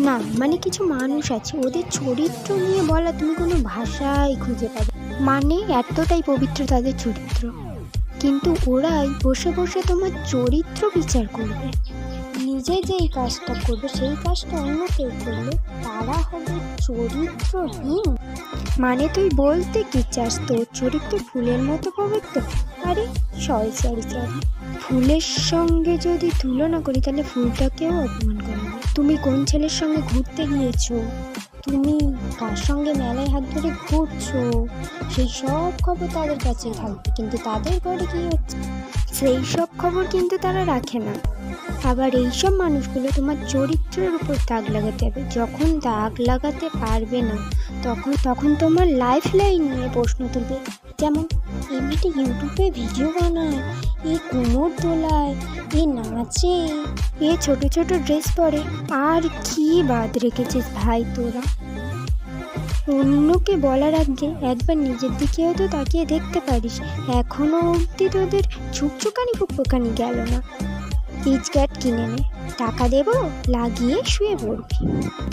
না মানে কিছু মানুষ আছে, ওদের চরিত্র নিয়ে বলা তুমি কোনো ভাষাই খুঁজে পাবে মানে এতটাই পবিত্র তাদের চরিত্র। কিন্তু ওরাই বসে বসে তোমার চরিত্র বিচার করবে। নিজে যেই কাজটা করবে, সেই কাজটা অন্য কেউ করলে তারা হবে চরিত্রহীন। মানে তুই বলতে কি চাস, তোর চরিত্র ফুলের মতো পবিত্র? আরে, সরি সরি সরি। ফুলের সঙ্গে যদি তুলনা করি, তাহলে ফুলটাকেও অপমান করে। তুমি কোন ছেলের সঙ্গে ঘুরতে গিয়েছো? তুমি কার সঙ্গে মেলায় হাত ধরে ঘুরছো? সেই সব খবর তাদের কাছেই থাকবে কিন্তু তাদের ঘরে কি হচ্ছে? সেই সব খবর কিন্তু তারা রাখে না। আবার এইসব মানুষগুলো তোমার চরিত্রের উপর দাগ লাগাতে হবে। যখন দাগ লাগাতে পারবে না, তখন তখন তোমার লাইফ লাইন নিয়ে প্রশ্ন তুলবে। যেমন, এই মেয়েটা ইউটিউবে ভিডিও বানায়, এ কোমর দোলায়, এ নাচে, এ ছোট ছোট ড্রেস পরে। আর কি বাদ রেখেছিস ভাই তোরা? অন্যকে বলার আগে একবার নিজের দিকেও তো তাকিয়ে দেখতে পারিস। এখনও অবধি তোদের ছুকছুকানি ফুকফুকানি গেল না। পিচক্যাট কিনে নে। টাকা দেবো, লাগিয়ে শুয়ে পড়বি।